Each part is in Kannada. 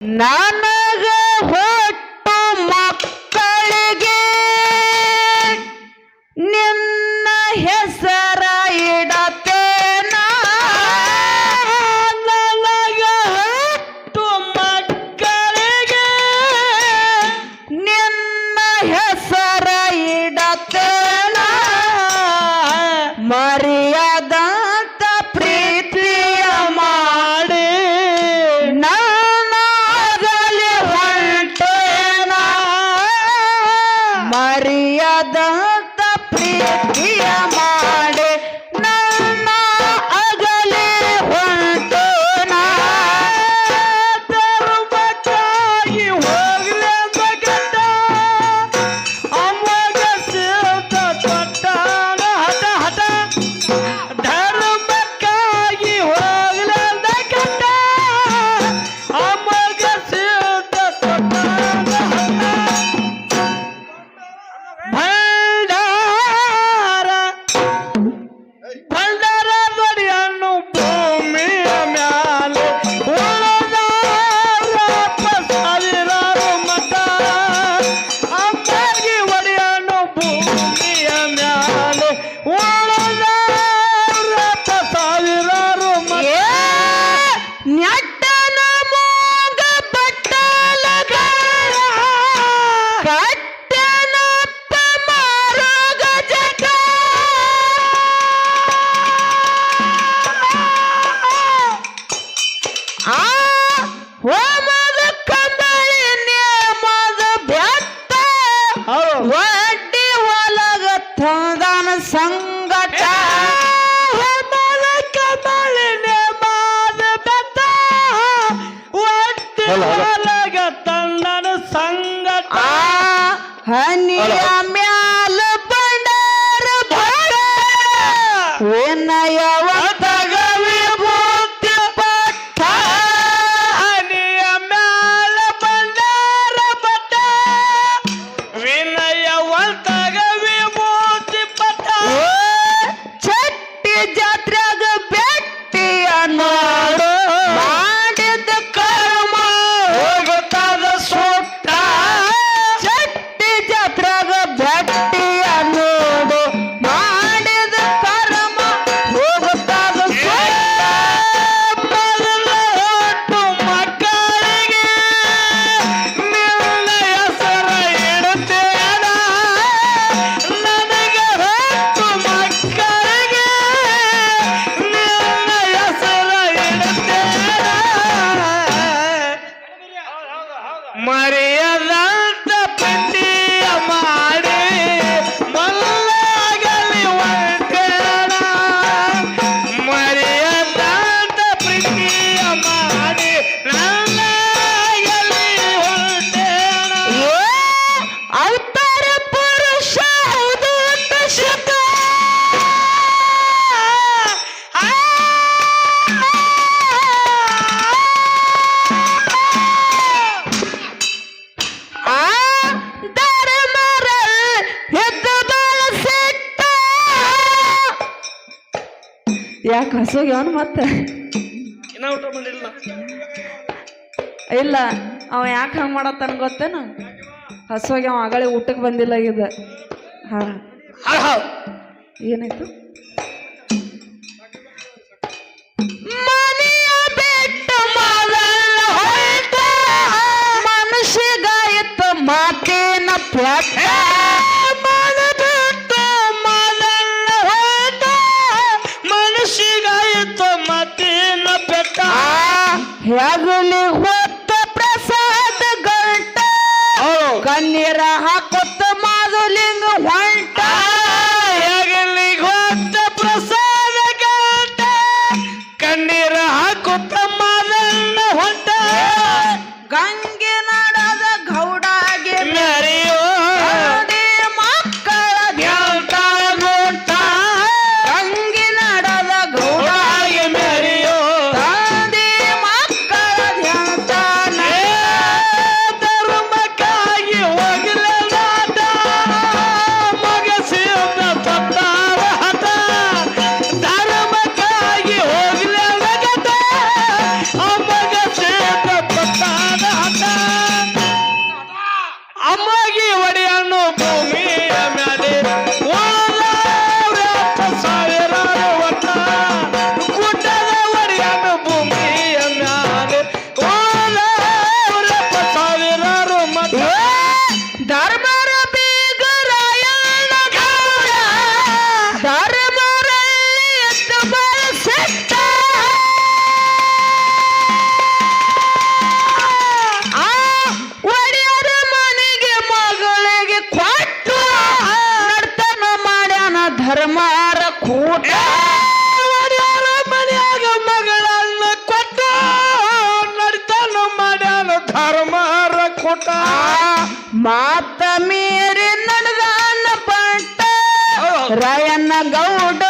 não ತಂಡನ ಸಂಗಟ ಹನಿಯ ಹಸೋಗಿ ಅವನು ಮತ್ತೆ? ಊಟ ಇಲ್ಲ ಅವ ಯಾಕೆ ಹಂಗೆ ಮಾಡತ್ತನ ಗೊತ್ತೇನು? ಹಸೋಗಿ ಅವ ಆಗಳೇ ಊಟಕ್ಕೆ ಬಂದಿಲ್ಲ ಇದ್ದ ಹಾ. ಏನಾಯ್ತು? ಮಕ ಮಾತ ಮೀರಿ ನಡೆದಾನ ಪಟ್ಟ ರಯನ ಗೌಡ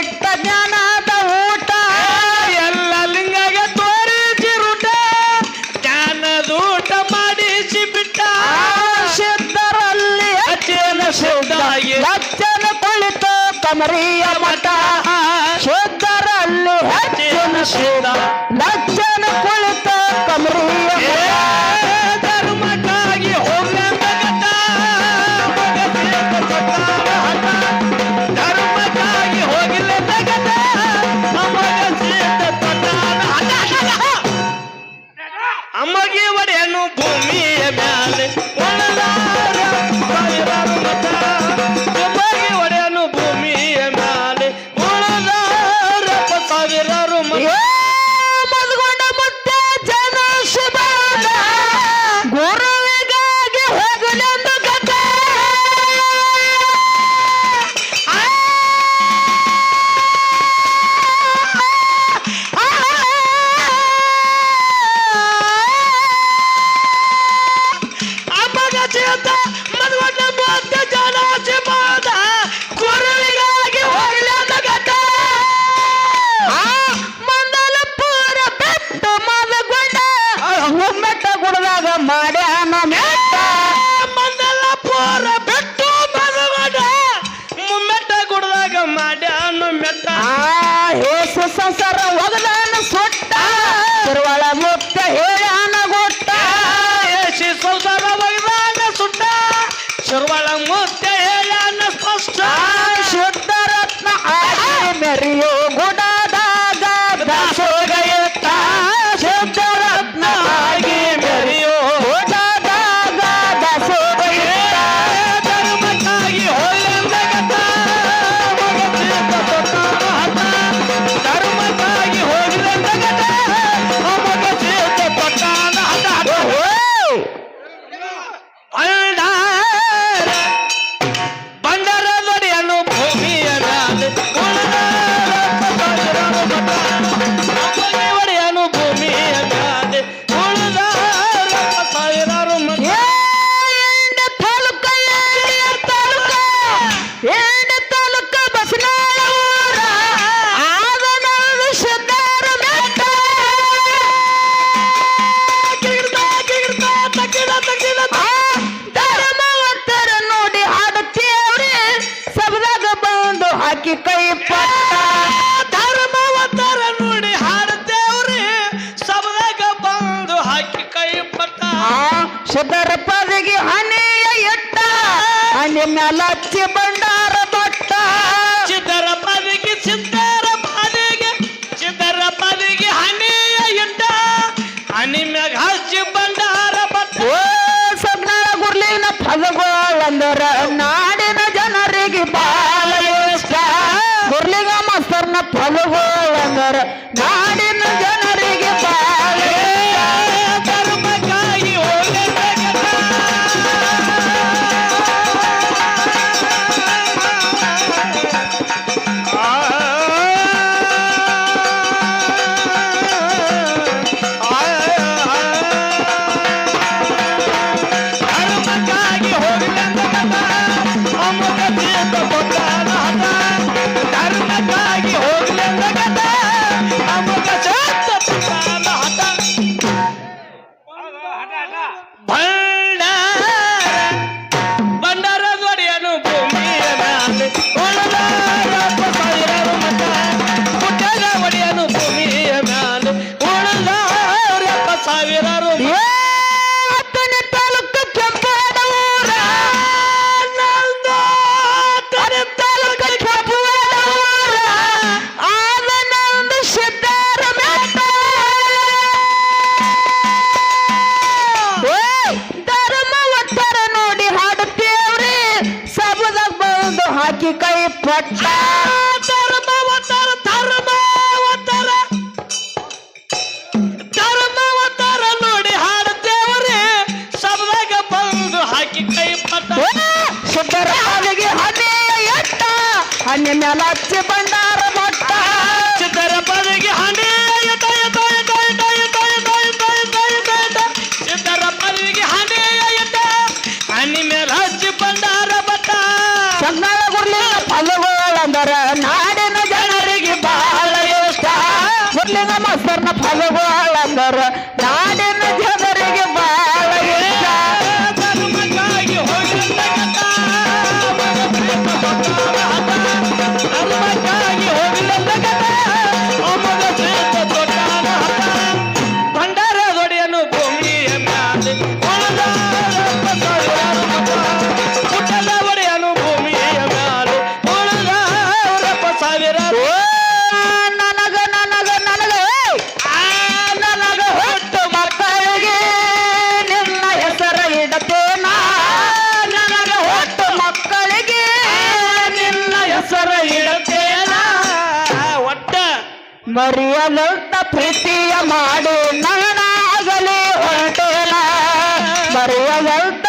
ಕೊಟ್ಟ ಜ್ಞಾನದ ಊಟ. ಎಲ್ಲ ಲಿಂಗಗೆ ತೋರಿಸಿ ಊಟ ಜ್ಞಾನದೂಟ ಮಾಡಿಸಿ ಬಿಟ್ಟ. ಸಿದ್ಧರಲ್ಲಿ ಅಜ್ಜನ ಶುದ್ಧ ಅಜ್ಜನ ಕುಳಿತ ಕಮರಿಯ ಮಠ. ಶುದ್ಧರಲ್ಲಿ ಅಜ್ಜನ ಶುದ್ಧ. ಅಜ್ಜನ ಕುಳಿತ ಕಮರಿಯ ಮಾಡ್ಯಾನು ಮೆತ್ತ. ಆ ಸಂಸಾರ ಅಕ್ಕಿ ಭಂಡಾರ ದೊಡ್ಡ ಚಿದರ ಬದಿಗೆ ಸಿದ್ದರ ಬದಿಗೆ ಚಿದರ ಬದಿಗೆ ಹನಿಯ ಇಂಡ ಹನಿ ಮ್ಯಾಗ ಹಚ್ಚಿ ಭಂಡಾರ ಬತ್ತ. ಸದ್ನಾಳ ಗುರ್ಲಿನ ಪದಗೋಳಂದರ ನಾಡಿನ ಜನರಿಗೆ ಬಾಳ ಇಷ್ಟ. ಗುರ್ಲಿಗ ಮಸ್ತರ್ನ ಪದಗೋಳಂದರ ಆಕಿ ಕೈ ಪಟ್ಟ. ಧರ್ಮವತರ ಧರ್ಮವತರ ಧರ್ಮವತರ ನೋಡಿ ಹಾಡುತ್ತೇವ್ರಿ. ಸಬ್ದಾಗ ಬಂದು ಹಾಕಿ ಕೈ ಪಟ್ಟ. ಸಿದ್ದರಾಮಿಗೆ ಹನಿ ಎಟ್ಟ ಹನಿ ಮೇಲೆ ಹಲವಾಳ ಮರಿಯನಂತ ಪ್ರೀತಿಯ ಮಾಡಿ ನಾನಾಗಲಿ ಹೊರಟೇನ. ಮರಿಯನಂತ